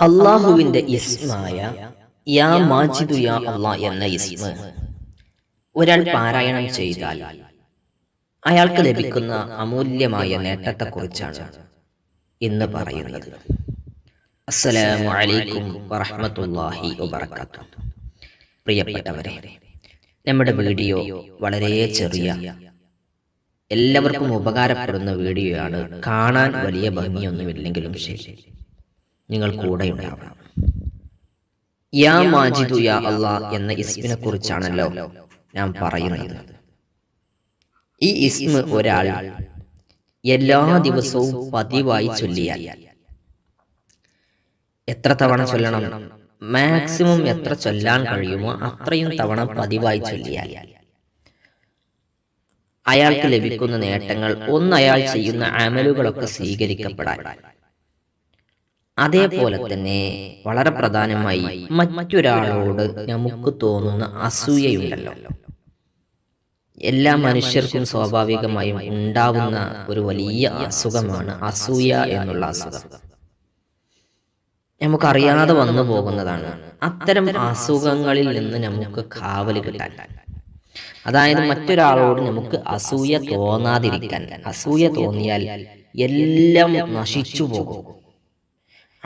അള്ളാഹുവിന്റെ ഇസ്മായ യാ മാജിദു യാ അള്ളാ എന്ന ഇസ്മ. ഒരാൾ പാരായണം ചെയ്താൽ അയാൾക്ക് ലഭിക്കുന്ന അമൂല്യമായ നേട്ടത്തെക്കുറിച്ചാണ് ഇന്ന് പറയുന്നത്. അസ്സലാമു അലൈക്കും വറഹ്മത്തുള്ളാഹി വബറകാതുഹു പ്രിയപ്പെട്ടവരെ നമ്മുടെ വീഡിയോ വളരെ ചെറിയ എല്ലാവർക്കും ഉപകാരപ്പെടുന്ന വീഡിയോയാണ്. കാണാൻ വലിയ ഭംഗിയൊന്നുമില്ലെങ്കിലും ശരി. നിങ്ങൾ കൂടെ ഉണ്ടാവണം. യാ മാജിദു യാ അള്ളാ എന്ന ഇസ്മിനെ കുറിച്ചാണല്ലോ ഞാൻ പറയുന്നത്. ഈ ഇസ്മ ഒരാൾ എല്ലാ ദിവസവും പതിവായി ചൊല്ലിയാൽ എത്ര തവണ ചൊല്ലണം? മാക്സിമം എത്ര ചൊല്ലാൻ കഴിയുമോ അത്രയും തവണ പതിവായി ചൊല്ലിയാൽ. അയാൾക്ക് ലഭിക്കുന്ന നേട്ടങ്ങൾ ഒന്ന് അയാൾ ചെയ്യുന്ന അമലുകളൊക്കെ സ്വീകരിക്കപ്പെടാൻ. അതേപോലെ തന്നെ വളരെ പ്രധാനമായി മറ്റൊരാളോട് നമുക്ക് തോന്നുന്ന അസൂയയുണ്ടല്ലോ. എല്ലാ മനുഷ്യർക്കും സ്വാഭാവികമായും ഉണ്ടാവുന്ന ഒരു വലിയ അസുഖമാണ് അസൂയ എന്നുള്ള അസുഖം. നമുക്കറിയാതെ വന്നു പോകുന്നതാണ്. അത്തരം അസുഖങ്ങളിൽ നിന്ന് നമുക്ക് കാവൽ കിട്ടാൻ. അതായത് മറ്റൊരാളോട് നമുക്ക് അസൂയ തോന്നാതിരിക്കാൻ അസൂയ തോന്നിയാൽ എല്ലാം നശിച്ചു പോകും.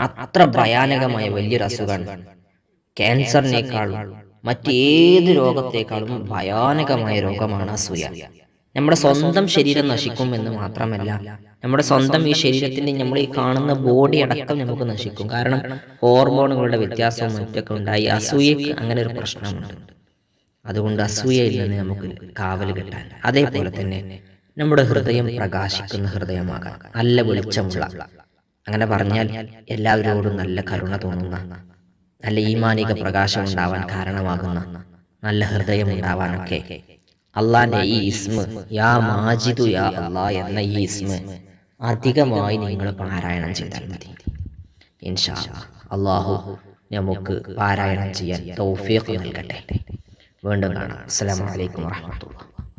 അത്ര ഭയാനകമായ വലിയൊരു അസുഖമാണ് ക്യാൻസറിനേക്കാളും മറ്റേത് രോഗത്തെക്കാളും ഭയാനകമായ രോഗമാണ് അസൂയ. നമ്മുടെ സ്വന്തം ശരീരം നശിക്കും എന്ന് മാത്രമല്ല നമ്മുടെ സ്വന്തം ഈ ശരീരത്തിന്റെ നമ്മൾ ഈ കാണുന്ന ബോഡി അടക്കം നമുക്ക് നശിക്കും. കാരണം ഹോർമോണുകളുടെ വ്യത്യാസവും മറ്റൊക്കെ ഉണ്ടായി അസൂയക്ക് അങ്ങനെ ഒരു പ്രശ്നമുണ്ട്. അതുകൊണ്ട് അസൂയയിൽ നിന്ന് നമുക്ക് കാവൽ കിട്ടാൻ. അതേപോലെ തന്നെ നമ്മുടെ ഹൃദയം പ്രകാശിക്കുന്ന ഹൃദയമാകാം നല്ല വെളിച്ചമുള്ള അങ്ങനെ പറഞ്ഞാൽ എല്ലാവരോടും നല്ല കരുണ തോന്നുന്ന നല്ല ഈമാനിക പ്രകാശം ഉണ്ടാവാൻ കാരണമാകുന്ന നല്ല ഹൃദയം ഉണ്ടാവാനൊക്കെ അള്ളാന്റെ ഈ ഇസ്മ യാ മാജിദു യാ അള്ളാ എന്ന ഈ ഇസ്മ അധികമായി നിങ്ങൾ പാരായണം ചെയ്താൽ മതി. ഇൻഷാ അള്ളാഹു നമുക്ക് പാരായണം ചെയ്യാൻ തൗഫീഖ് നൽകട്ടെ. വീണ്ടും കാണാം. അസ്സലാമു അലൈക്കും വറഹ്മത്തുള്ളാഹി